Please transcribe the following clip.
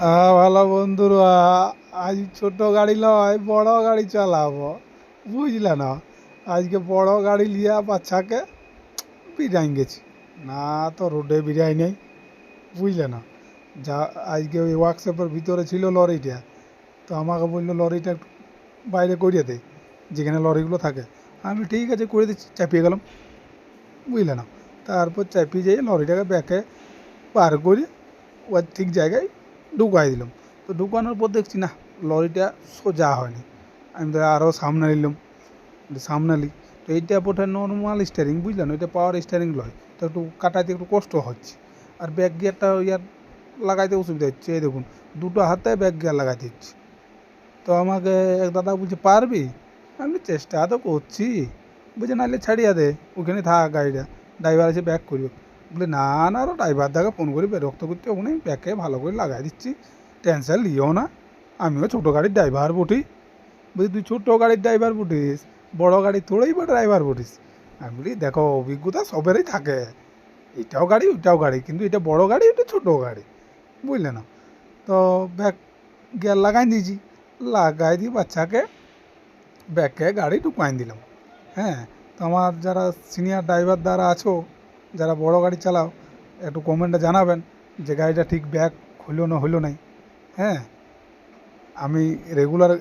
হ্যাঁ ভালো বন্ধুরা আজ ছোট গাড়ি লয়, বড় গাড়ি চালাবো। বুঝলে না? আজকে বড় গাড়ি লিয়া বাচ্চাকে বিরিয়ানি গেছি না, তো রোডে বিরিয়ানি নেই। বুঝলে না? যা, আজকে ওই ওয়ার্কশপের ভিতরে ছিল লরিটা। তো আমাকে বলল, লরিটা একটু বাইরে করিয়ে দে, যেখানে লরিগুলো থাকে। আমি ঠিক আছে করে দিচ্ছি। চাপিয়ে গেলাম। বুঝলে না? তারপর চাপিয়ে যেয়ে লরিটাকে ব্যাকে পার করে ওর ঠিক জায়গায় ঢুকাই দিলাম। তো ঢুকানোর পর দেখছি, না, লরিটা সোজা হয়নি। আমি তো আরও সামনে নিলাম। সামনে নিই তো এইটা বোধহয় নর্মাল স্টারিং বুঝলেন? ওইটা পাওয়ার স্টারিং লয়। তো একটু কাটাইতে একটু কষ্ট হচ্ছে। আর ব্যাক গিয়ারটা ইয়ার লাগাইতে অসুবিধা হচ্ছে। এই দেখুন, দুটো হাতে ব্যাক গিয়ার লাগাইতে হচ্ছে। তো আমাকে এক দাদা বলছে, পারবি? আমি চেষ্টা তো করছি। বুঝে নাহলে ছাড়িয়া দে, ওখানে থাক গাড়িটা। ড্রাইভার এসে ব্যাক করবে। বলে, না না আরও ড্রাইভার দাকে ফোন করে বিরক্ত করতে ওখানে ব্যাকে ভালো করে লাগাই দিচ্ছি। টেনশন লিও না। আমিও ছোটো গাড়ির ড্রাইভার বটি। বলছি, তুই ছোটো গাড়ির ড্রাইভার বটিস, বড় গাড়ি তোড়েই বা ড্রাইভার বটিস? আমি বলি, দেখো, অভিজ্ঞতা সবেরই থাকে। এটাও গাড়ি, ওইটাও গাড়ি, কিন্তু এটা বড় গাড়ি, এটা ছোটো গাড়ি। বুঝলে না? তো ব্যাক গিয়ার লাগাই দিয়েছি। লাগাই দিয়ে বাচ্চাকে ব্যাকে গাড়ি ঢুকাই দিলাম। হ্যাঁ তো আমার যারা সিনিয়র ড্রাইভার দ্বারা আছো যারা বড় গাড়ি চালাও, একটু কমেন্টে জানাবেন যে গাড়িটা ঠিক ব্যাক হইল না হইল নাই। হ্যাঁ? আমি রেগুলার